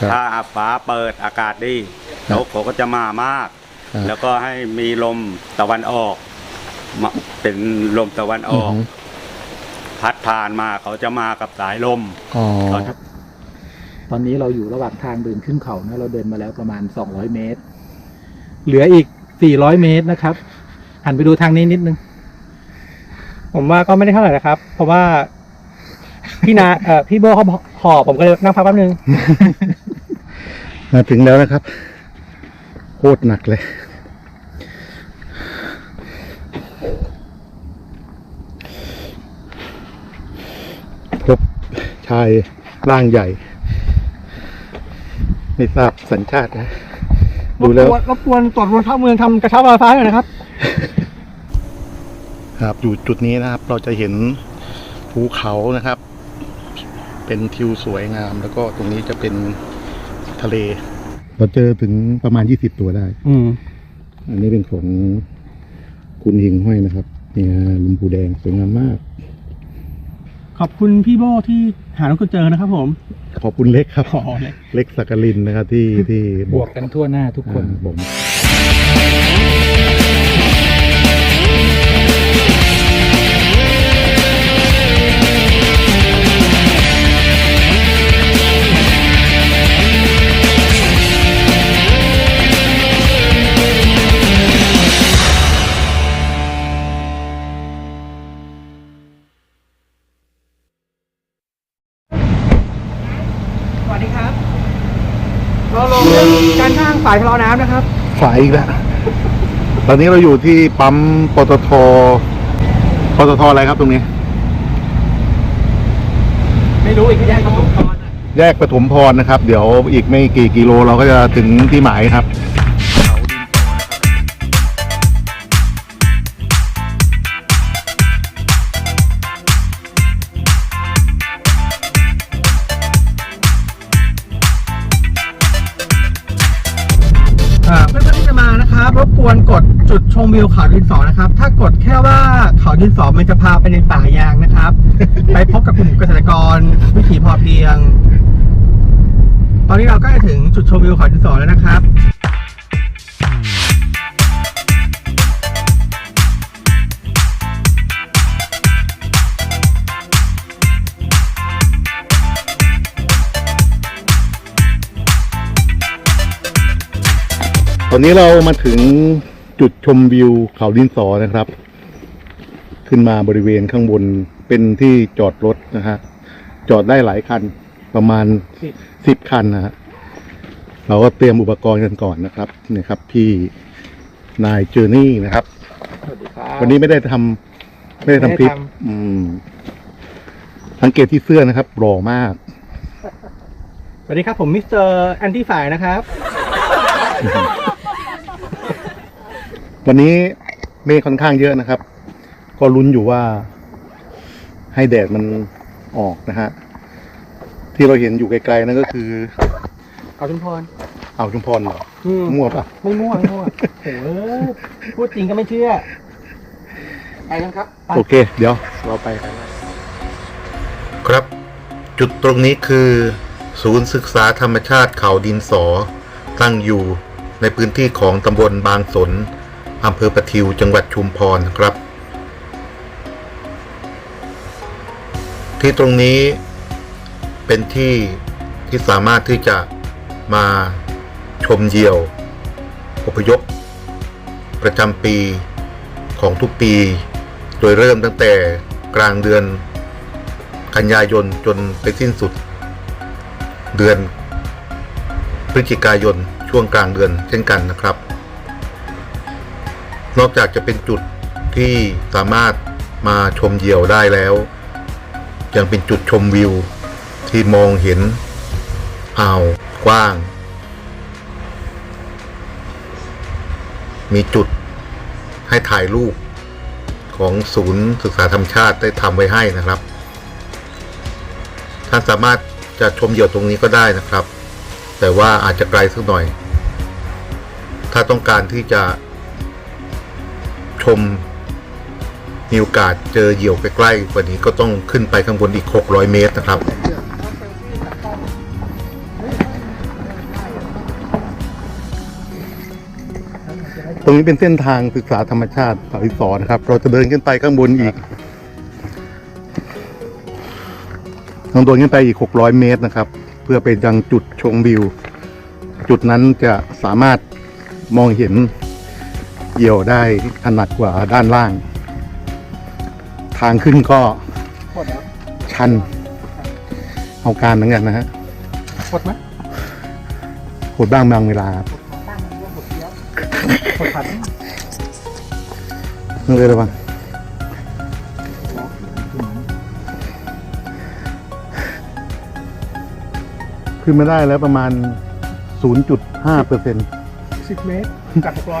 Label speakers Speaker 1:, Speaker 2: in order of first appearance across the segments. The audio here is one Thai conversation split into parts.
Speaker 1: ครับ
Speaker 2: ถ้าฟ้าเปิดอากาศดีนกเขาก็จะมามาก
Speaker 1: ครับ
Speaker 2: แล้วก็ให้มีลมตะวันออกมาเป็นลมตะวันอ
Speaker 1: อือ
Speaker 2: อก
Speaker 1: ฮึ
Speaker 2: พัดผ่านมาเขาจะมากับสายลม
Speaker 1: อ๋อ
Speaker 2: เขาจะ
Speaker 3: ตอนนี้เราอยู่ระหว่างทางเดินขึ้นเขานะเราเดินมาแล้วประมาณ 200 เมตร เหลืออีก 400 เมตรนะครับ หันไปดูทางนี้นิดนึง
Speaker 4: ผมว่าก็ไม่ได้เท่าไหร่นะครับ เพราะว่า พี่นาเอ่อพี่โบเขาหอบผมก็เลยนั่งพักแป๊บนึง
Speaker 1: มาถึงแล้วนะครับ โคตรหนักเลย พบชายร่างใหญ่ ไม่ทราบสัญชาตินะ ดูแล้ว
Speaker 4: รบกวนรบกวนตรวจรถเข้าเมืองทำกระเช้าไฟฟ้าหน่อยนะครับ
Speaker 1: ครับอยู่จุดนี้นะครับ เราจะเห็นภูเขานะครับ เป็นทิวสวยงาม แล้วก็ตรงนี้จะเป็น ทะเล เราเจอถึงประมาณยี่สิบตัวได้
Speaker 4: อืม
Speaker 1: อันนี้เป็นของคุณหิงห้อยนะครับ เนี่ยลุมพูแดงสวยงามมาก
Speaker 4: ขอบคุณพี่โบที่หาน้องคุณเจอนะครับผม
Speaker 1: ขอบคุณเล็กครับ
Speaker 4: ขอเลย
Speaker 1: เล็กสักกลินนะครับที่ที่
Speaker 3: บวกกันทั่วหน้าทุกคน
Speaker 1: อ่าผมา
Speaker 4: รสร้างฝ่ายชะลอน้ำนะครับ
Speaker 1: ฝายอีกแล้ว ตอนนี้เราอยู่ที่ปั๊มปตท ปตทอะไรครับตรงนี้
Speaker 4: ไม่รู้อีกแยกกับผมก่อน
Speaker 1: แยกปฐมพรนะครับ เดี๋ยวอีกไม่กี่กิโลเราก็จะถึงที่หมายครับ
Speaker 4: วิวเขาดินสอนะครับ ถ้ากดแค่ว่าเขาดินสอมันจะพาไปในป่ายางนะครับ ไปพบกับกลุ่มเกษตรกรวิถีพอเพียง ตอนนี้เราใกล้ถึงจุดชมวิวเขาดินสอแล้วนะครับ
Speaker 1: ตอนนี้เรามาถึง จุดชมวิวเขาดินสอนะครับ ขึ้นมาบริเวณข้างบนเป็นที่จอดรถนะฮะจอดได้หลายคันประมาณ
Speaker 4: สิบ
Speaker 1: สิบคันนะฮะเราก็เตรียมอุปกรณ์กันก่อนนะครับเนี่ยครับ พี่นายเจอร์นี่นะครับ
Speaker 4: สวัสดีครับ
Speaker 1: วันนี้ไม่ได้ทำไม่ได้ทำคลิป
Speaker 4: ไม่ได้ท
Speaker 1: อืม สังเกตที่เสื้อนะครับหล่อมาก
Speaker 4: สวัสดีครับผมมิสเตอร์แอนตี้ฝ่ายนะครับ
Speaker 1: วันนี้เมฆค่อนข้างเยอะนะครับ ก็ลุ้นอยู่ว่า ให้แดดมันออกนะฮะ ที่เราเห็นอยู่ไกลๆนั่นก็คือ
Speaker 4: ขอบคุณพร
Speaker 1: อ่าวชุมพรเหรอ
Speaker 4: อืม
Speaker 1: มั่วปะ
Speaker 4: ไม่มั่วไม่มั่วโอ้โหพูดจริงก็ไม่เชื่อ ไปกันครับไป
Speaker 1: โอเค เดี๋ยวเราไปกัน ครับ จุดตรงนี้คือ ศูนย์ศึกษาธรรมชาติเขาดินสอ ตั้งอยู่ในพื้นที่ของตำบลบางสน อำเภอประทิวจังหวัดชุมพรครับ ที่ตรงนี้เป็นที่ที่สามารถที่จะมาชมเยี่ยวอพยพ ประจำปีของทุกปี โดยเริ่มตั้งแต่กลางเดือนกันยายนจนไปสิ้นสุด เดือนพฤศจิกายนช่วงกลางเดือนเช่นกันนะครับ นอกจากจะเป็นจุดที่สามารถมาชมเหยี่ยวได้แล้ว ยังเป็นจุดชมวิว ที่มองเห็นอ่าวกว้าง มีจุดให้ถ่ายรูปของศูนย์ศึกษาธรรมชาติได้ทำไว้ให้นะครับ ท่านสามารถจะชมเหยี่ยวตรงนี้ก็ได้นะครับ แต่ว่าอาจจะไกลสักหน่อย ถ้าต้องการที่จะ มมีโอกาสเจอเหยี่ยวใกล้ๆกว่านี้ก็ต้องขึ้นไปข้างบนอีก 600 เมตรนะครับ ตรงนี้เป็นเส้นทางศึกษาธรรมชาติสาวิสอนะครับ เราจะเดินขึ้นไปข้างบนอีกทางตัวขึ้นไปอีก 600 เมตรนะครับ เพื่อไปยังจุดชมวิว จุดนั้นจะสามารถมองเห็น เหยี่ยวได้ถนัดกว่าด้านล่าง ทางขึ้นก็
Speaker 4: กดแล้ว
Speaker 1: ชัน เอาการเหมือนกันนะฮะ
Speaker 4: กดไหม
Speaker 1: โหดบ้างบางเวลาครับ
Speaker 4: กดขัด
Speaker 1: นี่เลยระวังขึ้นมาได้แล้วประมาณ 0.5เปอร์เซ็นต์
Speaker 4: สิบเมตรจากหกร้อย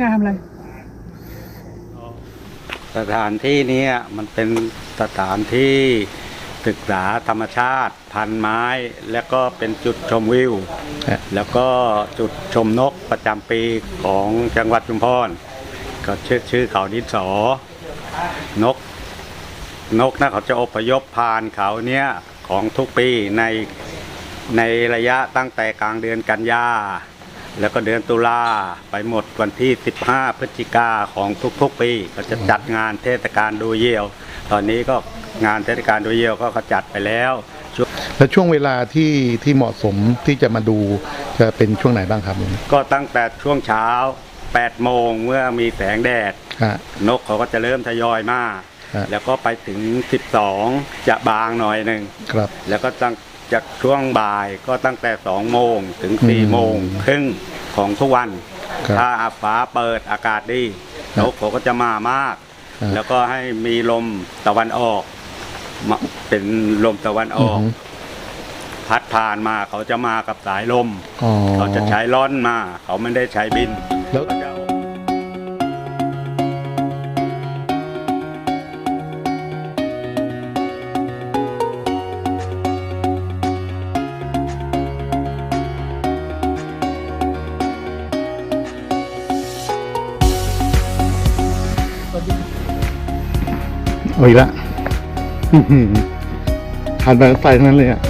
Speaker 4: นายทำอะไร
Speaker 2: สถานที่เนี้มันเป็นสถานที่ศึกษาธรรมชาติ พันไม้ แล้วก็เป็นจุดชมวิว
Speaker 1: ฮะ
Speaker 2: แล้วก็จุดชมนกประจำปีของจังหวัดชุมพรก็ชื่อชื่อเขาดินสอนก นกนะเขาจะอพยพผ่านเขาเนี้ยของทุกปีในในระยะตั้งแต่กลางเดือนกันยา แล้วก็เดือนตุลาไปหมดวันที่ 15 พฤศจิกาของทุกๆปีก็จะจัดงานเทศกาลดูเยี่ยว ตอนนี้ก็งานเทศกาลดูเยี่ยวก็เขาจัดไปแล้วช่วง
Speaker 1: แล้วช่วงเวลาที่ที่เหมาะสมที่จะมาดูจะเป็นช่วงไหนบ้างครับลุง
Speaker 2: ก็ตั้งแต่ช่วงเช้า 8 โมงเมื่อมีแสงแดด
Speaker 1: ฮะ
Speaker 2: นกเขาก็จะเริ่มทยอยมา
Speaker 1: ฮะ
Speaker 2: แล้วก็ไปถึง 12 จะบางหน่อยหนึ่ง
Speaker 1: ครับ
Speaker 2: แล้วก็ตั้ง จากช่วงบ่ายก็ตั้งแต่2โมงถึง
Speaker 1: อืม
Speaker 2: 4โมงครึ่งของทุกวัน
Speaker 1: ครับ
Speaker 2: ถ้าฟ้าเปิดอากาศดี
Speaker 1: ครั
Speaker 2: น
Speaker 1: บ
Speaker 2: กเขาก็จะมามาก
Speaker 1: ครับ
Speaker 2: แล้วก็ให้มีลมตะวันออกมาเป็นลมตะวันออก
Speaker 1: อือฮึ
Speaker 2: พัดผ่านมาเขาจะมากับสายลม
Speaker 1: อ๋อ
Speaker 2: เขาจะใช้ล่อนมา เขาไม่ได้ใช้บิน
Speaker 1: แล้ว
Speaker 2: ก็จะ
Speaker 1: เอา อีกละอื้อหือทานไปไฟทั้งนั้นเลยอะ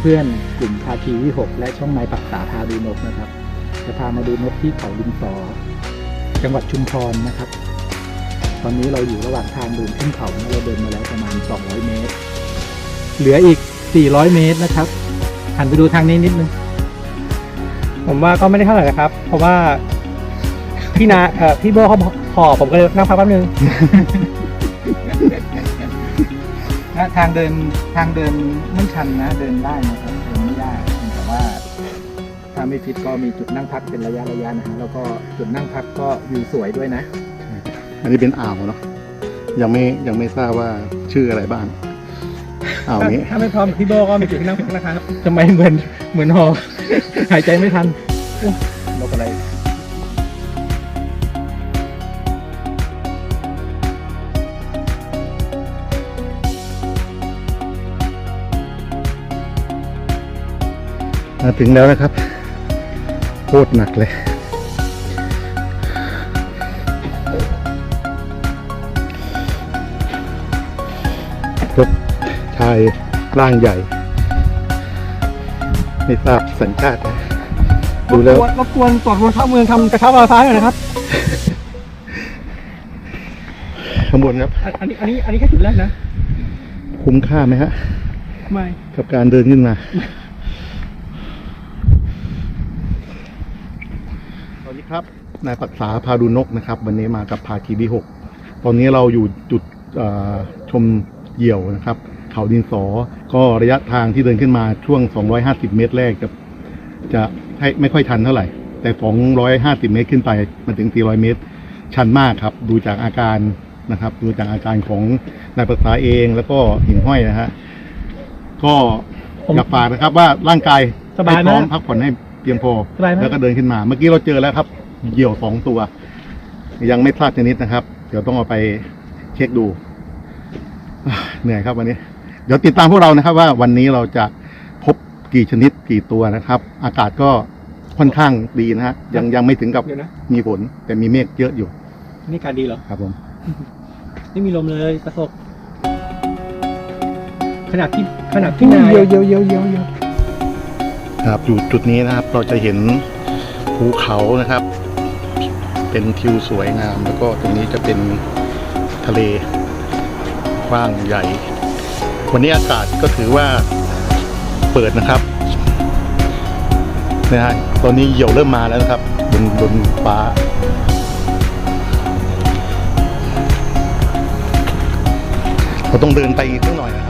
Speaker 4: เพื่
Speaker 3: อนๆกลุ่มภาคีวิหกและช่องนายปักษาพาดูนกนะครับ จะพามาดูนกที่เขาดินสอ จังหวัดชุมพรนะครับ ตอนนี้เราอยู่ระหว่างทางเดินขึ้นเขาเราเดินมาแล้วประมาณ 200 เมตร เหลืออีก 400 เมตรนะครับหันไปดูทางนี้นิดนึง
Speaker 4: ผมว่าก็ไม่ได้เท่าไหร่นะครับ เพราะว่าพี่นาเอ่อพี่โบเขาขอผมก็เลยนั่งพักแป๊บนึง
Speaker 3: นะทางเดินทางเดินไม่ชันนะเดินได้นะครับเดินไม่ยากแต่ว่า ถ้าไม่ฟิตก็มีจุดนั่งพักเป็นระยะระยะนะฮะแล้วก็จุดนั่งพักก็วิวสวยด้วยนะ
Speaker 1: อันนี้เป็นอ่าวเนาะยังไม่ยังไม่ทราบว่าชื่ออะไรบ้างอ่าวนี้
Speaker 4: ถ้าไม่พร้อมพี่โบก็มีจุดที่นั่งพักนะครับ
Speaker 3: ทำไมเหมือนเหมือนหอหายใจไม่ทันอุ๊ยนกอะไร
Speaker 1: มาถึงแล้วนะครับโคตรหนักเลยรถชายร่างใหญ่ ไม่ทราบสัญชาตินะดูแล้ว
Speaker 4: รบกวนรบกวนตรวจคนเข้าเมืองทำกระเช้าไฟฟ้าหน่อยนะครับ
Speaker 1: ข้างบนครับ
Speaker 4: อันอันนี้อันนี้อันนี้แค่จุดแรกนะ
Speaker 1: คุ้มค่าไหมฮะ
Speaker 4: ไม่
Speaker 1: กับการเดินขึ้นมา สวัสดีครับ นายปรักษาพาดูนกนะครับ วันนี้มากับพาคีบีหกตอนนี้เราอยู่จุดเอ่อชมเหยี่ยวนะครับ เขาดินสอก็ระยะทางที่เดินขึ้นมาช่วง 250 เมตรแรกจะจะให้ไม่ค่อยทันเท่าไหร่ แต่ 250 เมตรขึ้นไปมาถึง 400 เมตร ชันมากครับ ดูจากอาการนะครับ ดูจากอาการของนายปรักษาเองแล้วก็หิ่งห้อยนะฮะก็
Speaker 4: ผม
Speaker 1: อยากฝากนะครับว่าร่างกาย
Speaker 4: สบาย
Speaker 1: ให้พร้อม
Speaker 4: มาก
Speaker 1: พักผ่อนให้เพียงพอ
Speaker 3: สบายไหม
Speaker 1: แล้วก็เดินขึ้นมา เมื่อกี้เราเจอแล้วครับ เหยี่ยวสองตัว ยังไม่พลาดชนิดนะครับ เดี๋ยวต้องเอาไปเช็คดูอ่าเหนื่อยครับวันนี้ เดี๋ยวติดตามพวกเรานะครับ ว่าวันนี้เราจะพบกี่ชนิดกี่ตัวนะครับ อากาศก็ค่อนข้างดีนะฮะยังยังไม่ถึงกับ
Speaker 4: เดี๋ยวนะ
Speaker 1: มีฝนแต่มีเมฆเยอะอยู่
Speaker 4: นี่การดีเหรอ
Speaker 1: ครับผม
Speaker 4: ไม่มีลมเลยประสบขนาดที่ขนาดที่นาย
Speaker 3: เยียวเยียวเยียวเยียวเยียว
Speaker 1: ครับอยู่จุดนี้นะครับเราจะเห็นภูเขานะครับ เป็นทิวสวยงาม แล้วก็ตรงนี้จะเป็นทะเลกว้างใหญ่ วันนี้อากาศก็ถือว่าเปิดนะครับนะฮะตอนนี้เหยี่ยวเริ่มมาแล้วนะครับ บนบนฟ้าเราต้องเดินไปอีกสักหน่อยนะครับ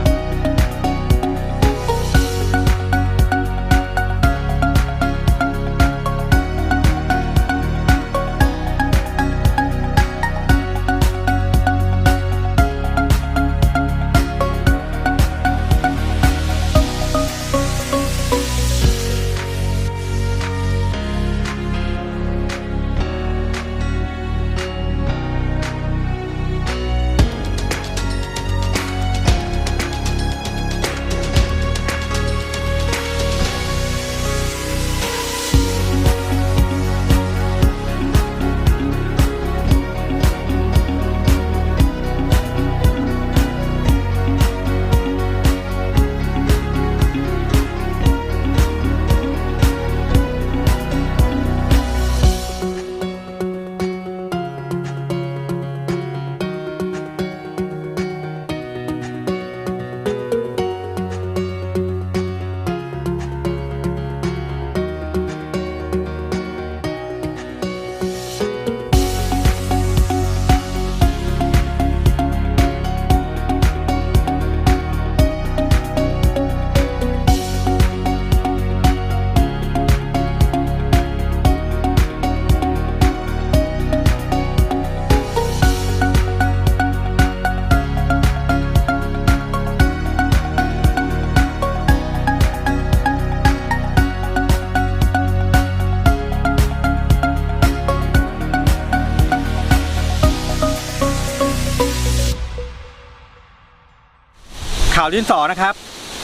Speaker 4: ข่าวดินสอนะครับ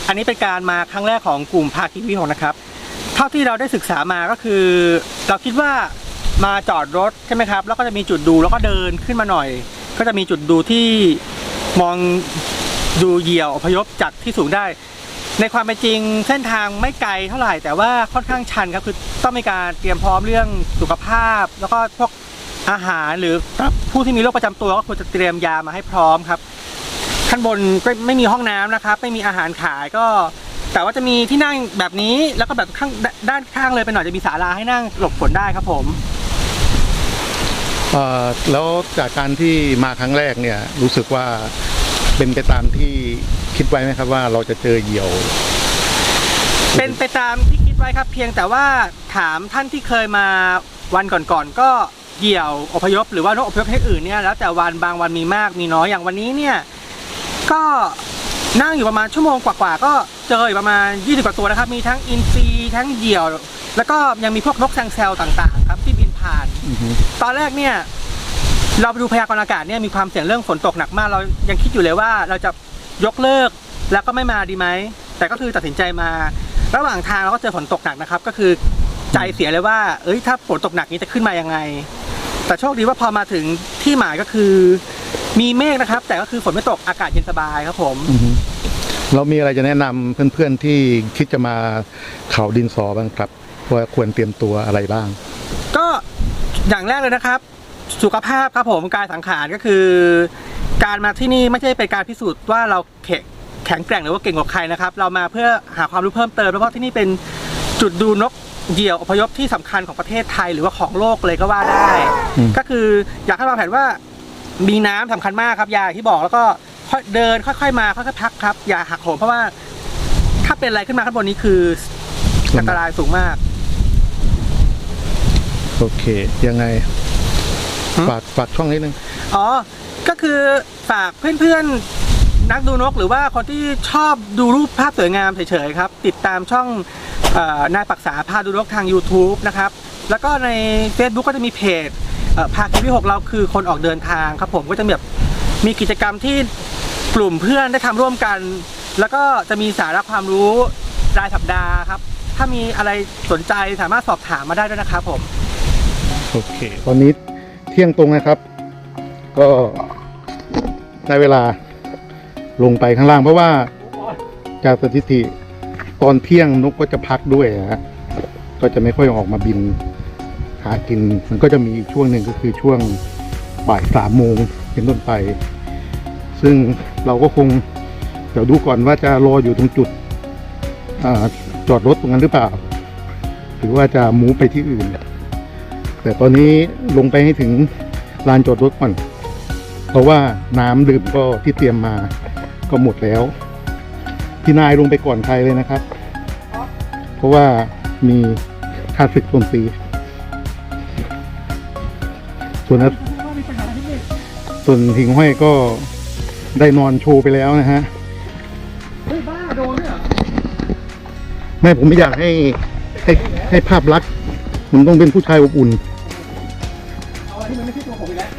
Speaker 4: อันนี้เป็นการมาครั้งแรกของกลุ่มภาคีวิหกนะครับ เท่าที่เราได้ศึกษามาก็คือ เราคิดว่ามาจอดรถใช่ไหมครับ แล้วก็จะมีจุดดูแล้วก็เดินขึ้นมาหน่อย ก็จะมีจุดดูที่มองดูเหยี่ยวอพยพจากที่สูงได้ ในความเป็นจริงเส้นทางไม่ไกลเท่าไหร่ แต่ว่าค่อนข้างชันครับคือต้องมีการเตรียมพร้อมเรื่องสุขภาพ แล้วก็พวกอาหารหรือผู้ที่มีโรคประจำตัวก็ควรจะเตรียมยามาให้พร้อมครับ ขั้นบนก็ไม่มีห้องน้ำนะครับ ไม่มีอาหารขายก็ แต่ว่าจะมีที่นั่งแบบนี้แล้วก็แบบข้างดด้านข้างเลยไปหน่อยจะมีศาลาให้นั่งหลบฝนได้ครับผม
Speaker 1: เอ่อแล้วจากการที่มาครั้งแรกเนี่ยรู้สึกว่าเป็นไปตามที่คิดไว้ไหมครับว่าเราจะเจอเหยี่ยว
Speaker 4: เป็นไปตามที่คิดไว้ครับ เพียงแต่ว่าถามท่านที่เคยมาวันก่อนๆก็เหยี่ยวอพยพ หรือว่านกอพยพประเภทอื่นเนี่ยแล้วแต่วันบางวันมีมากมีน้อยอย่างวันนี้เนี่ย ก็นั่งอยู่ประมาณชั่วโมงกว่าๆก็เจออยู่ประมาณ 20 กว่าตัวนะครับ มีทั้งอินทรีทั้งเหยี่ยว แล้วก็ยังมีพวกนกแซงแซลต่างๆ ครับที่บินผ่าน ตอนแรกเนี่ย เราไปดูพยากรณ์อากาศเนี่ยมีความเสี่ยงเรื่องฝนตกหนักมาก เรายังคิดอยู่เลยว่าเราจะยกเลิกแล้วก็ไม่มาดีไหม แต่ก็คือตัดสินใจมา ระหว่างทางเราก็เจอฝนตกหนักนะครับ ก็คือใจเสียเลยว่า เอ้ยถ้าฝนตกหนักนี้จะขึ้นมายังไง แต่โชคดีว่าพอมาถึงที่หมายก็คือ มีเมฆนะครับ แต่ก็คือฝนไม่ตกอากาศเย็นสบายครับผม
Speaker 1: เรามีอะไรจะแนะนำเพื่อนๆที่คิดจะมาเขาดินสอบ้างครับว่าควรเตรียมตัวอะไรบ้าง
Speaker 4: ก็อย่างแรกเลยนะครับ สุขภาพครับผมกายสังขารก็คือ การมาที่นี่ไม่ใช่เป็นการพิสูจน์ว่าเราแข็งแข็งแกร่งหรือว่าเก่งกว่าใครนะครับ เรามาเพื่อหาความรู้เพิ่มเติมเพราะที่นี่เป็นจุดดูนกเหยี่ยวอพยพที่สำคัญของประเทศไทยหรือว่าของโลกเลยก็ว่าได้
Speaker 1: อืม
Speaker 4: ก็คืออยากให้วางแผนว่า มีน้ำสำคัญมากครับอยาอย่างที่บอกแล้วก็ค่อยเดินค่อยๆ มาค่อยๆพักครับ อย่าหักโหมเพราะว่า ถ้าเป็นอะไรขึ้นมาข้างบนนี้คืออันตรายสูงมาก
Speaker 1: โอเค ยังไง
Speaker 4: หืม
Speaker 1: ฝากฝากช่องนิดนึง
Speaker 4: อ๋อ ก็คือฝากเพื่อนๆ นักดูนกหรือว่าคนที่ชอบดูรูปภาพสวยงามเฉยๆครับ ติดตามช่องเอ่อนายปักษาพาดูนกทาง YouTube นะครับ แล้วก็ใน Facebook ก็จะมีเพจ เอ่อพาคีวิหกเราคือคนออกเดินทางครับผมก็จะแบบมีกิจกรรมที่กลุ่มเพื่อนได้ทำร่วมกัน แล้วก็จะมีสาระความรู้รายสัปดาห์ครับ ถ้ามีอะไรสนใจสามารถสอบถามมาได้ด้วยนะครับผม
Speaker 1: โอเคตอนนี้เที่ยงตรงนะครับ ก็ได้เวลาลงไปข้างล่าง เพราะว่าจากสถิติตอนเที่ยงนกก็จะพักด้วยนะฮะก็จะไม่ค่อยออกมาบินหากินมันก็จะมีช่วงหนึ่งก็คือช่วงบ่ายสามโมงเป็นต้นไป ซึ่งเราก็คงเดี๋ยวดูก่อนว่าจะรออยู่ตรงจุดอจอดรถตรงนั้นหรือเปล่า หรือว่าจะมูไปที่อื่น แต่ตอนนี้ลงไปให้ถึงลานจอดรถก่อน เพราะว่าน้ำดื่มก็ที่เตรียมมาก็หมดแล้วพี่นายลงไปก่อนใครเลยนะครับ เพราะว่ามีค่าศึกโจมตี ส่วนนั้นส่วนหิงห้อยก็ได้นอนโชว์ไปแล้วนะฮะ
Speaker 4: เฮ้ยบ้าโดนเนี่ย
Speaker 1: ไม่ผมไม่อยากให้ให้ให้ภาพลักษณ์มันต้องเป็นผู้ชายอบอุ่น
Speaker 4: เอาอันที่มันไม่ใช่ตัวผมอีกแล้ว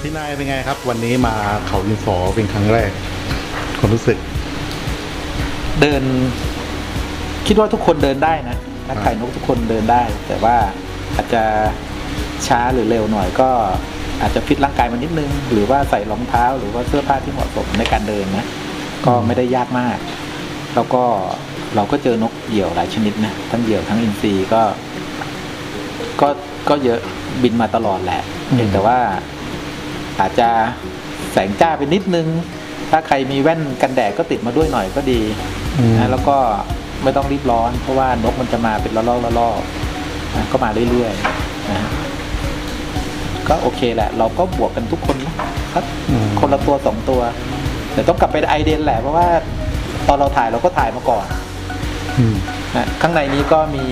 Speaker 1: พี่นายเป็นไงครับ วันนี้มาเขาดินสอเป็นครั้งแรกความรู้สึก
Speaker 5: เดิน คิดว่าทุกคนเดินได้นะนักถ่ายนกทุกคนเดินได้ แต่ว่า อาจจะช้าหรือเร็วหน่อยก็อาจจะฟิตร่างกายมันนิดนึง หรือว่าใส่รองเท้า หรือว่าเสื้อผ้าที่เหมาะสมในการเดินนะ ก็ไม่ได้ยากมาก แล้วก็เราก็เจอนกเหยี่ยวหลายชนิดนะทั้งเหยี่ยวทั้งอินทรีก็ ก็ก็เยอะบินมาตลอดแหละเพียงแต่ว่าอาจจะแสงจ้าไปนิดนึง ถ้าใครมีแว่นกันแดดก็ติดมาด้วยหน่อยก็ดีนะแล้วก็ไม่ต้องรีบร้อน เพราะว่านกมันจะมาเป็นละลอกละลอก นะก็มาเรื่อยๆนะก็โอเคแหละ เราก็บวกกันทุกคนนะครับ
Speaker 1: อืม
Speaker 5: คนละตัวสองตัวแต่ต้องกลับไปไอเดนแหละเพราะว่าตอนเราถ่ายเราก็ถ่ายมาก่อน
Speaker 1: อืม
Speaker 5: นะข้างในนี้ก็มี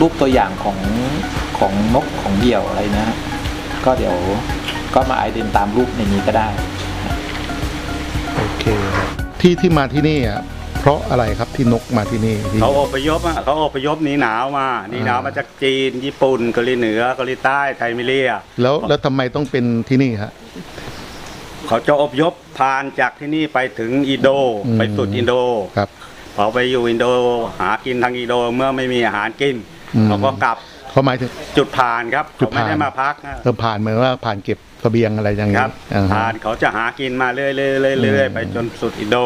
Speaker 5: รูปตัวอย่างของของนกของเหยี่ยวอะไรนะ ก็เดี๋ยวก็มาไอเดนตามรูปในนี้ก็ได้
Speaker 1: โอเคครับที่ที่มาที่นี่อะเพ ราะอะไรครับที่นกมาที่นี่ที่
Speaker 2: เขาอพยพอะเขาอพยพหนีหนาวมาหนีหนาวมาจากจีน ญี่ปุ่นเกาหลีเหนือเกาหลีใต้ไทยมิเรีย
Speaker 1: แล้วแล้วทำไมต้องเป็นที่นี่ฮะ
Speaker 2: เขาจะอพยพผ่านจากที่นี่ไปถึงอินโด
Speaker 1: อืม
Speaker 2: ไปสุดอินโด
Speaker 1: ครับ
Speaker 2: พอไปอยู่อินโดหากินทางอินโดเมื่อไม่มีอาหารกิน
Speaker 1: อืม
Speaker 2: เขาก็กลับ
Speaker 1: เขาหมายถึง
Speaker 2: จุดผ่านครับ
Speaker 1: จุด
Speaker 2: เขาไม่ได้
Speaker 1: ผ่าน
Speaker 2: มาพักนะ
Speaker 1: เออผ่านเหมือนว่าผ่านเก็บเสบียงอะไรอย่าง
Speaker 2: ค
Speaker 1: นี้
Speaker 2: รับ
Speaker 1: อ่าฮะ
Speaker 2: ผ่านเขาจะหากินมาเรื่อยๆเรื่อยๆไปจนสุดอินโด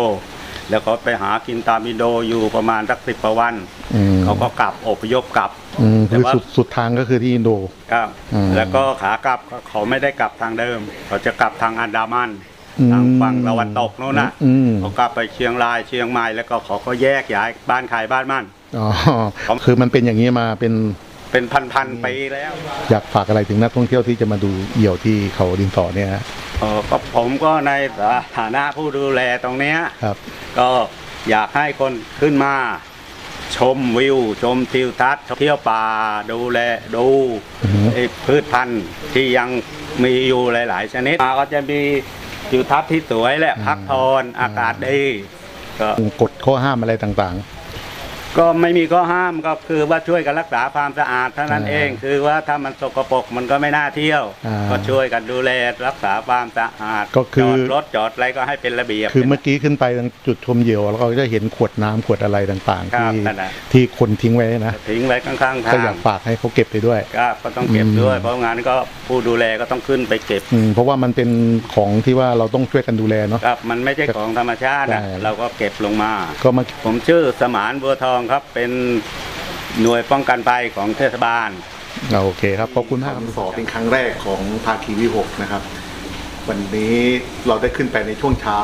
Speaker 2: แล้วเขาไปหากินตามอินโดอยู่ประมาณสักสิบประวัน
Speaker 1: อืม
Speaker 2: เขาก็กลับอพยพกลับ
Speaker 1: อืม
Speaker 2: แต่
Speaker 1: คือ
Speaker 2: ว่า
Speaker 1: สุดสุดทางก็คือที่อินโด
Speaker 2: ครับ
Speaker 1: อืม
Speaker 2: แล้วก็ขากลับเขาไม่ได้กลับทางเดิม เขาจะกลับทางอันดามัน
Speaker 1: อืม
Speaker 2: ทางฝั่งตะวันตกโน่นนะ
Speaker 1: อืม
Speaker 2: เขากลับไปเชียงรายเชียงใหม่แล้วก็เขาก็แยกย้ายบ้านใครบ้านมัน
Speaker 1: อ๋อคือมันเป็นอย่างนี้มาเป็น
Speaker 2: เป็นพันๆปีแล้ว
Speaker 1: อยากฝากอะไรถึงนักท่องเที่ยวที่จะมาดูเหยี่ยวที่เขาดินสอเนี่ยฮะ
Speaker 2: เออก็ผมก็ในฐานะผู้ดูแลตรงเนี้ย
Speaker 1: ครับ
Speaker 2: ก็อยากให้คนขึ้นมา ชมวิว ชมทิวทัศน์เที่ยวป่าดูแลดู
Speaker 1: อือฮึ
Speaker 2: ไอ้พืชพันธุ์ที่ยังมีอยู่หลาย ๆ ชนิดมาก็จะมีทิวทัศน์ที่สวยและพักผ่อนอากาศดีก็
Speaker 1: กฎข้อห้ามอะไรต่าง
Speaker 2: ก็ไม่มีข้อห้ามก็คือว่าช่วยกันรักษาความสะอาดเท่านั้น
Speaker 1: อ่า
Speaker 2: เอง คือว่าถ้ามันสกปรกมันก็ไม่น่าเที่ยว
Speaker 1: อ่า
Speaker 2: ก็ช่วยกันดูแลรักษาความสะอาด
Speaker 1: ก็คือ
Speaker 2: จอดรถจอดอะไรก็ให้เป็นระเบียบ
Speaker 1: ๆคือเมื่อกี้ขึ้นไปตรงจุดชมเหยี่ยวแล้วก็จะเห็นขวดน้ำขวดอะไรต่างๆ
Speaker 2: ครับ
Speaker 1: ที่
Speaker 2: นั่นแหละ
Speaker 1: ที่คนทิ้งไว้นะ
Speaker 2: ทิ้งไว้ข้างๆทา
Speaker 1: ก็อยางกฝากให้เขาเก็บไปด้วย
Speaker 2: ก็ก็ต้องเก็บ
Speaker 1: อืม
Speaker 2: ด้วย เพราะงั้นก็ผู้ดูแลก็ต้องขึ้นไปเก็บ
Speaker 1: อืมเพราะว่ามันเป็นของที่ว่าเราต้องช่วยกันดูแลเนาะ
Speaker 2: ครับมันไม่ใช่ของธรรมชาตินะ
Speaker 1: ใช่
Speaker 2: เราก็เก็บลงมา
Speaker 1: ก็มา
Speaker 2: ผมชื่อสมานบัวทองครับเป็นหน่วยป้องกันภัยของเทศบาล
Speaker 1: โอเคครับขอบคุณมากสอเป็นครั้งแรกของภาคีวิหกนะครับ วันนี้เราได้ขึ้นไปในช่วงเช้า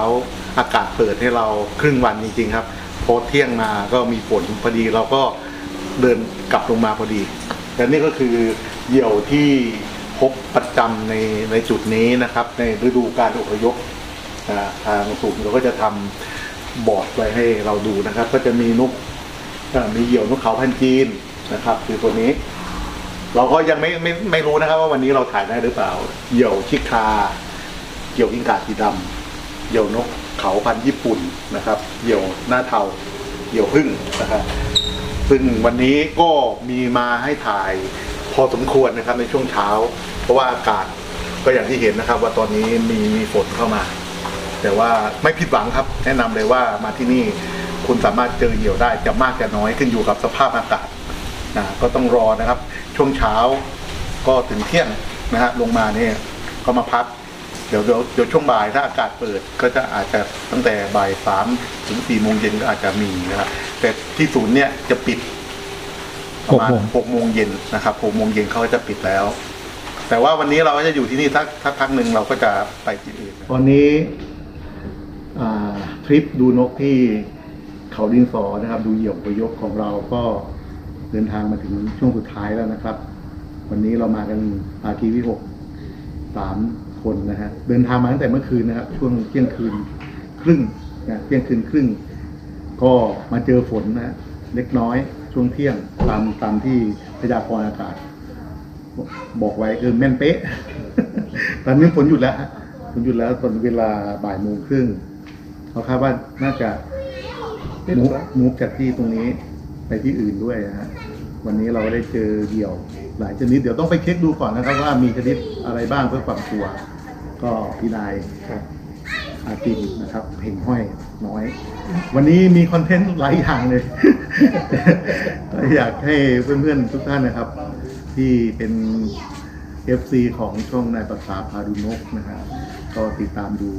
Speaker 1: อากาศเปิดให้เราครึ่งวันจริง ๆ ครับพอเที่ยงมาก็มีฝนพอดีเราก็เดินกลับลงมาพอดี และนี่ก็คือเหยี่ยวที่พบประจำในในจุดนี้นะครับ ในฤดูการอพยพอ่าทางศูนย์เราก็จะทำบอร์ดไว้ให้เราดูนะครับ ก็จะมีนกเอ่อ มีเหยี่ยวนกเขาพันจีนนะครับ คือตัวนี้ เราก็ยังไม่ไม่ไม่รู้นะครับ ว่าวันนี้เราถ่ายได้หรือเปล่า เหยี่ยวชิคา เหยี่ยวกิ้งกาสีดำเหยี่ยวนกเขาพันญี่ปุ่นนะครับ เหยี่ยวหน้าเทา เหยี่ยวพึ่งนะครับ ซึ่งวันนี้ก็มีมาให้ถ่ายพอสมควรนะครับในช่วงเช้า เพราะว่าอากาศก็อย่างที่เห็นนะครับ ว่าตอนนี้มีมีฝนเข้ามา แต่ว่าไม่ผิดหวังครับ แนะนำเลยว่ามาที่นี่ คุณสามารถเจอเหยี่ยวได้จะมากจะน้อยขึ้นอยู่กับสภาพอากาศนะก็ต้องรอนะครับ ช่วงเช้าก็ถึงเที่ยงนะฮะลงมาเนี่ยก็มาพักเดี๋ยวเดี๋ยวเดี๋ยวช่วงบ่ายถ้าอากาศเปิดก็จะอาจจะตั้งแต่บ่ายสามถึงสี่โมงเย็นก็อาจจะมีนะครับแต่ที่ศูนย์เนี่ยจะปิดประมาณ
Speaker 3: หกโมง
Speaker 1: หกโมงเย็นนะครับหกโมงเย็นเขาก็จะปิดแล้ว แต่ว่าวันนี้เราก็จะอยู่ที่นี่สักสักพักหนึ่งเราก็จะไปที่อื่นตอนนี้ทริปดูนกที่ เขาดินสอนะครับ ดูเหยี่ยวประยกของเราก็เดินทางมาถึงช่วงสุดท้ายแล้วนะครับ วันนี้เรามากันภาคีวิหกสามคนนะฮะเดินทางมาตั้งแต่เมื่อคืนนะครับ ช่วงเที่ยงคืนครึ่งนะเที่ยงคืนครึ่ง ก็มาเจอฝนนะเล็กน้อย ช่วงเที่ยงตามตามที่พยากรณ์อากาศ บอกไว้คือแม่นเป๊ะ ตอนนี้ฝนหยุดแล้วฝนหยุดแล้วตอนเวลาบ่ายโมงครึ่งเขาคาดว่าน่าจะ มูฟมูฟจากที่ตรงนี้ไปที่อื่นด้วยนะฮะวันนี้เราก็ได้เจอเดี่ยวหลายชนิด เดี๋ยวต้องไปเช็คดูก่อนนะครับว่ามีชนิดอะไรบ้างเพื่อความชัวร์ก็พี่นายอาตินนะครับเพ่งห้อยน้อย วันนี้มีคอนเทนต์หลายอย่างเลย ก็อยากให้เพื่อนๆทุกท่านนะครับ ที่เป็น FC ของช่องนายประสาพาดูนกนะครับก็ติดตามดู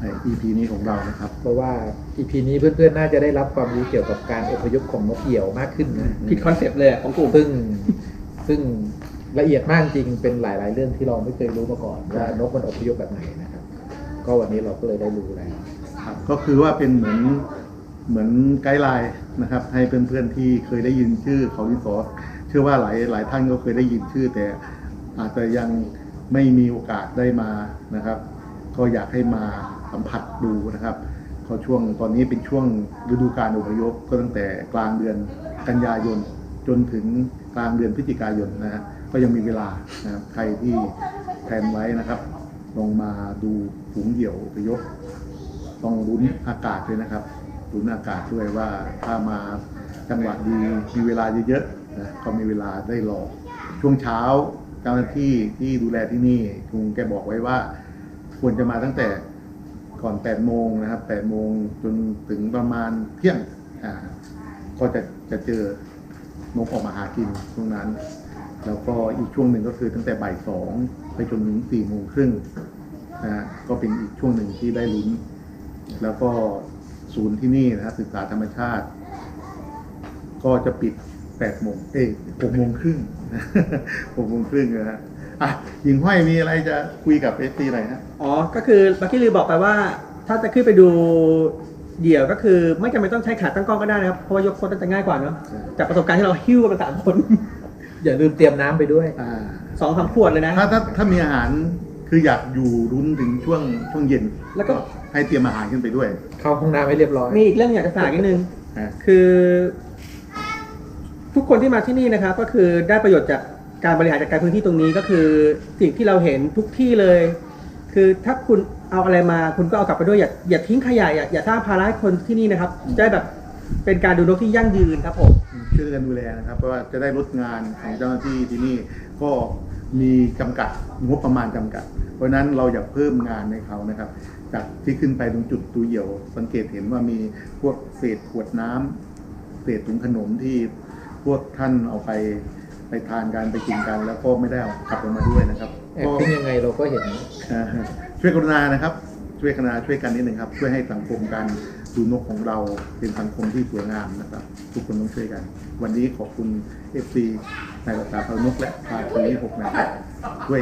Speaker 1: ใน EP นี้ของเรานะครับ
Speaker 3: เพราะว่า EP นี้เพื่อนๆ น่าจะได้รับความรู้เกี่ยวกับการอพยพของนกเหยี่ยวมากขึ้นนะ
Speaker 4: ผิดคอนเซปต์เลยอะของกลุ่ม
Speaker 3: ซึ่งซึ่งละเอียดมากจริงเป็นหลาย ๆ เรื่องที่เราไม่เคยรู้มาก่อนว่านกมันอพยพแบบไหนนะครับ ก็วันนี้เราก็เลยได้รู้แล้ว
Speaker 1: ครับก็คือว่าเป็นเหมือนเหมือนไกด์ไลน์นะครับ ให้เพื่อนๆที่เคยได้ยินชื่อเขาดินสอเชื่อว่าหลายหลายท่านก็เคยได้ยินชื่อ แต่อาจจะยังไม่มีโอกาสได้มานะครับ ก็อยากให้มา สัมผัสดูนะครับก็ช่วงตอนนี้เป็นช่วงฤดูการอพยพก็ตั้งแต่กลางเดือนกันยายนจนถึงกลางเดือนพฤศจิกายนนะฮะก็ยังมีเวลานะครับใครที่แทนไว้นะครับ ลงมาดูฝูงเหี่ยวอพยพต้องลุ้นอากาศด้วยนะครับลุ้นอากาศด้วยว่าถ้ามาจังหวะดีมีเวลาเยอะๆนะก็มีเวลาได้รอช่วงเช้าเจ้าหน้าที่ที่ดูแลที่นี่คุงแกบอกไว้ว่า ควรจะมาตั้งแต่ ก่อน 8 โมงนะครับ8โมงจนถึงประมาณเที่ยงอ่าก็จะจะเจอนกออกมาหากินช่วงนั้น แล้วก็อีกช่วงหนึ่งก็คือตั้งแต่บ่ายสองไปจนถึงสี่โมงครึ่งนะฮะก็เป็นอีกช่วงหนึ่งที่ได้ลุ้น แล้วก็ศูนย์ที่นี่นะฮะศึกษาธรรมชาติ ก็จะปิด8โมงเอ้ย6โมงครึ่ง6โมงครึ่งนะฮะ อะหญิงห้อยมีอะไรจะคุยกับเอฟซีหน่อยฮะ
Speaker 4: อ๋อ ก็คือเมื่อกี้ลืมบอกไปว่า ถ้าจะขึ้นไปดูเหยี่ยวก็คือไม่จำเป็นต้องใช้ขาตั้งกล้องก็ได้นะครับ เพราะว่ายกโคตรจะง่ายกว่าเนอะ
Speaker 1: ใช่
Speaker 4: จากประสบการณ์ที่เราหิ้วกันมาสามคน
Speaker 3: อย่าลืมเตรียมน้ำไปด้วย
Speaker 1: อ่า
Speaker 4: สองสามขวดเลยนะ
Speaker 1: ถ้าถ้าถ้ามีอาหารคืออยากอยู่รุ้นถึงช่วงช่วงเย็น
Speaker 4: แล้วก็
Speaker 1: ให้เตรียมอาหารขึ้นไปด้วย
Speaker 3: เข้าห้องน้ำให้เรียบร้อย
Speaker 4: มีอีกเรื่องอยากจะฝากนิดนึง
Speaker 1: อ่า
Speaker 4: คือ ทุกคนที่มาที่นี่นะครับ ก็คือได้ประโยชน์จาก การบริหารจัดการพื้นที่ตรงนี้ก็คือสิ่งที่เราเห็นทุกที่เลย คือถ้าคุณเอาอะไรมาคุณก็เอากลับไปด้วยอย่าอย่าทิ้งขยะอย่าอย่าสร้างภาระให้คนที่นี่นะครับจะได้แบบเป็นการดูนกที่ยั่งยืนครับผม
Speaker 1: ช่วยกันดูแลนะครับ เพราะว่าจะได้ลดงานของเจ้าหน้าที่ที่นี่ก็มีจำกัดงบประมาณจำกัด เพราะฉะนั้นเราอย่าเพิ่มงานให้เขานะครับ จากที่ขึ้นไปตรงจุดตูเหยี่ยว สังเกตเห็นว่ามีพวกเศษขวดน้ำเศษถุงขนมที่พวกท่านเอาไป ไปทานกันไปกินกัน แล้วก็ไม่ได้เอากลับลงมาด้วยนะครับ
Speaker 3: แอบทิ้งยังไงเราก็เห็น
Speaker 1: อ่าช่วยกรุณานะครับ ช่วยกรุณาช่วยกันนิดหนึ่งครับ ช่วยให้สังคมการดูนกของเราเป็นสังคมที่สวยงามนะครับ ทุกคนต้องช่วยกัน วันนี้ขอบคุณ FC ในภาษาพานกและพาทีหกนะครับช่วย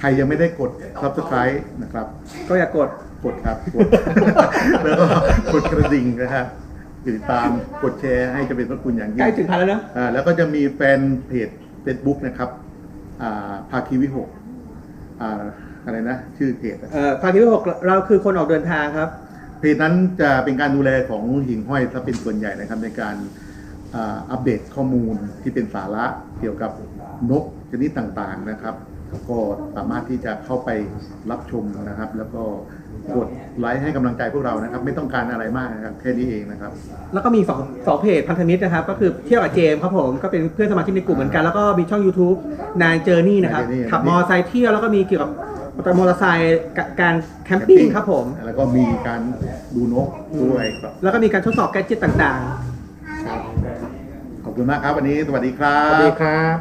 Speaker 1: ใครยังไม่ได้กด subscribe นะครับ
Speaker 4: ก็อย่ากด
Speaker 1: กดครับกดแล้วก็กดกระดิ่งนะครับ ติดตามกดแชร์ให้จะเป็นพระคุณอย่างยิ่
Speaker 4: ใกล้
Speaker 1: ง
Speaker 4: ถึงพันแล้วนะ
Speaker 1: อ่าแล้วก็จะมีแฟนเพจ Facebook นะครับอ่าภาคีวิหกอ่าอะไรนะ ชื่อเพจอะ
Speaker 4: เอ่อความคิดที่หกเราคือคนออกเดินทางครับ
Speaker 1: เพจนั้นจะเป็นการดูแลของหิ่งห้อยถ้าเป็นส่วนใหญ่นะครับในการอ่าอัปเดตข้อมูลที่เป็นสาระเกี่ยวกับนกชนิดต่างๆนะครับ ก็สามารถที่จะเข้าไปรับชมนะครับ แล้วก็กดไลค์ให้กำลังใจพวกเรานะครับ ไม่ต้องการอะไรมากนะครับแค่นี้เองนะครับ
Speaker 4: แล้วก็มีสองสองเพจพันธมิตรนะครับ ก็คือเที่ยวกับเจมส์ครับผมก็เป็นเพื่อนสมาชิกในกลุ่มเหมือนกันแล้วก็มีช่อง YouTube นายเจอร์นี่นะครับ
Speaker 1: นาย Journey
Speaker 4: ขับมอเตอร์ไซค์เที่ยวแล้วก็มีเกี่ยวกับมอเตอร์ไซค์กับการแคมปิ้งครับผม
Speaker 1: แล้วก็มีการดูนกด้วยครับ
Speaker 4: แล้วก็มีการทดสอบแกดเจิตต่าง
Speaker 1: ขอบคุณมากครับวันนี้สวัสดีครั
Speaker 3: ส
Speaker 1: บ
Speaker 3: วัสดีครับ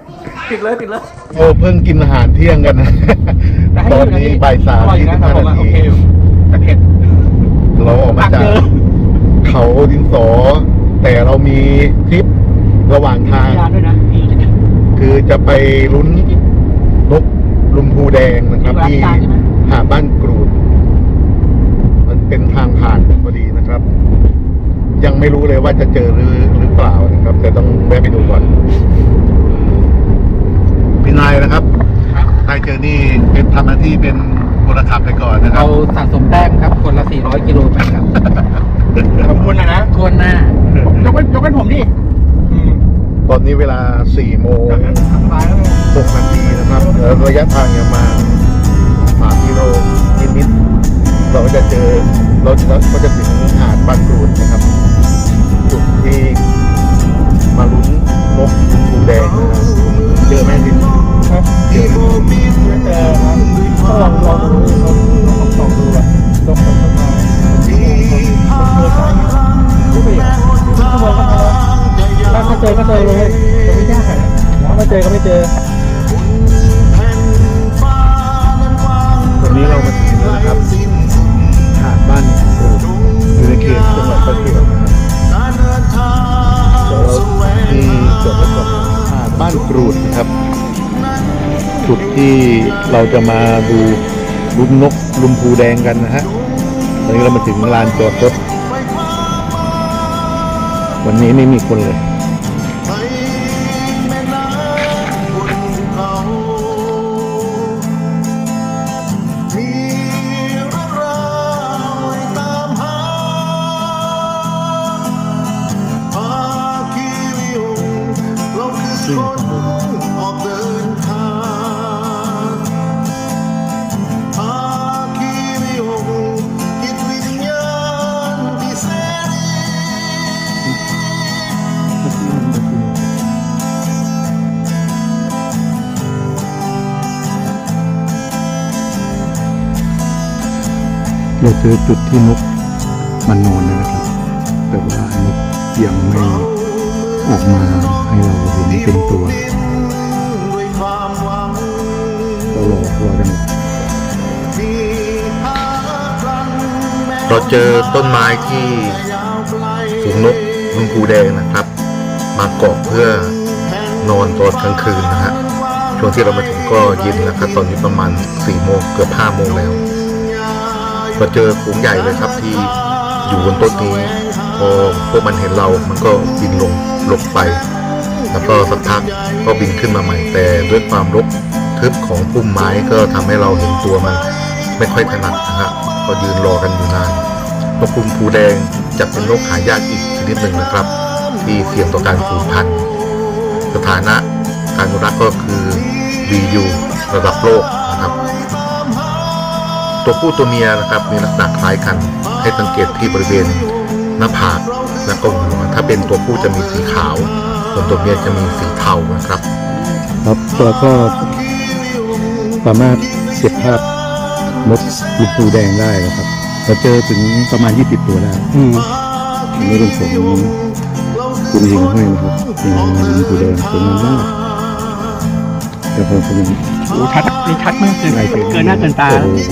Speaker 4: ๆ ปิดเลยปิดเลย
Speaker 1: โอ้เพิ่งกินอาหารเที่ยงกันนะตอนนี้บ่ายสาม
Speaker 4: อร่อยอยู่
Speaker 1: ยี่
Speaker 4: นะ
Speaker 1: สิบ
Speaker 4: ครับ
Speaker 1: ห้า
Speaker 4: ผม
Speaker 1: นา
Speaker 4: อะโอ
Speaker 1: ที
Speaker 4: เคแต่เผ็ด
Speaker 1: เราออกมาจาก
Speaker 4: ปากเจอ
Speaker 1: เขาดินสอ แต่เรามีทริประหว่างทาง
Speaker 4: ยานด้วยนะที่อยู่ที่นี่
Speaker 1: คือจะไปลุ้นนกลุมพูแดงนะครับ
Speaker 4: ที่
Speaker 1: ที่
Speaker 4: ร้านกลางใช่ไหม
Speaker 1: หาดบ้านกรูด มันเป็นทางผ่านพอดีนะครับ ยังไม่รู้เลยว่าจะเจอหรือหรือเปล่านะครับ แต่ต้องแวะไปดูก่อน พี่นายนะครับนายเจอนี่เป็นทำหน้าที่เป็นพลขับไปก่อนนะครั
Speaker 3: เรา
Speaker 1: บ
Speaker 3: สะสมแต้มครับ คนละ 400 กิโลไปครับ
Speaker 4: ขอบคุณนะนะ
Speaker 3: ทวนหน้า
Speaker 4: ยกเป็นยกเป็นผมดิอืม
Speaker 1: ตอนนี้เวลา 4 โมง
Speaker 4: สบายแล้วเลย
Speaker 1: 6นาทีนะครับแล้วระยะทางเนี่ยมา 3 กิโลนิดๆเราก็จะเจอเราเราก็จะถึงหาดบ้านกรูดนะครับ จุดที่มาลุ้นนกลุมพูแดงนะครับ เจอไหมดิเจอไหม
Speaker 4: ไม่เจอครับก็ลองลองดูลองลองส่องดูอะลองส่องมาที่ผมเคยใช้รู้ไปอย่างชั่วโมงก็พอแล้วถ้าเจอก็เจอเลยจะไม่ยากอะถ้าไม่เจอก็ไม่เจอ
Speaker 1: จุดที่เราจะมาดูลุมนกลุมภูแดงกันนะฮะตอนนี้เรามาถึงลานจอดรถวันนี้ไม่มีคนเลย
Speaker 6: เรา
Speaker 1: เจอจุดที่นกมันนอนนะครับ แต่ว่านกยังไม่ออกมาให้เราเห็นเป็นตัวเรารอรอกันเราเจอต้นไม้ที่ฝูงนกลุงพูแดงนะครับ มาเกาะเพื่อนอนตอนกลางคืนนะฮะช่วงที่เรามาถึงก็เย็นแล้วครับ ตอนนี้ประมาณ4โมงเกือบ5โมงแล้ว เราเจอฝูงใหญ่เลยครับที่อยู่บนต้นนี้พอพวกมันเห็นเรา มันก็บินลงหลบไป แล้วก็สักพักก็บินขึ้นมาใหม่ แต่ด้วยความรกทึบของพุ่มไม้ก็ทำให้เราเห็นตัวมันไม่ค่อยถนัดนะครับก็ยืนรอกันอยู่นานนกคุมพูแดงจะเป็นนกหายากอีกชนิดหนึ่งนะครับ ที่เสี่ยงต่อการสูญพันธุ์ สถานะการอนุรักษ์ก็คือ VU ระดับโลก ตัวผู้ตัวเมียนะครับมีลักษณะคล้ายกัน ให้สังเกตที่บริเวณหน้าผากและก็หัวถ้าเป็นตัวผู้จะมีสีขาว ส่วนตัวเมียจะมีสีเทานะครับ ครับแล้วก็สามารถเก็บภาพนกลูกปูแดงได้นะครับเราเจอถึงประมาณ 20 ตัวได้
Speaker 4: อืม
Speaker 1: นี่เป็นผมคุณยิงให้นะครับเป็นลูกปูแดงสวยงามมากแต่ผมเป็น
Speaker 4: โอ้ชัดนี่ชัดมากเลย
Speaker 1: ลาย
Speaker 4: เกินหน้าเกินตา
Speaker 1: โอ้โห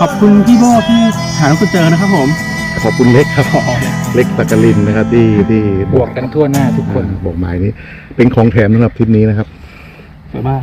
Speaker 4: ขอบคุณพี่โบที่หาน้องคุณเจอนะครับผม
Speaker 1: ขอบคุณเล็กครับ เล็กสักกลินนะครับที่ที่
Speaker 3: บวกกันทั่วหน้าทุกคน
Speaker 1: บอกหมายนี้ เป็นของแถมสำหรับทริปนี้นะครับ
Speaker 4: สวยมาก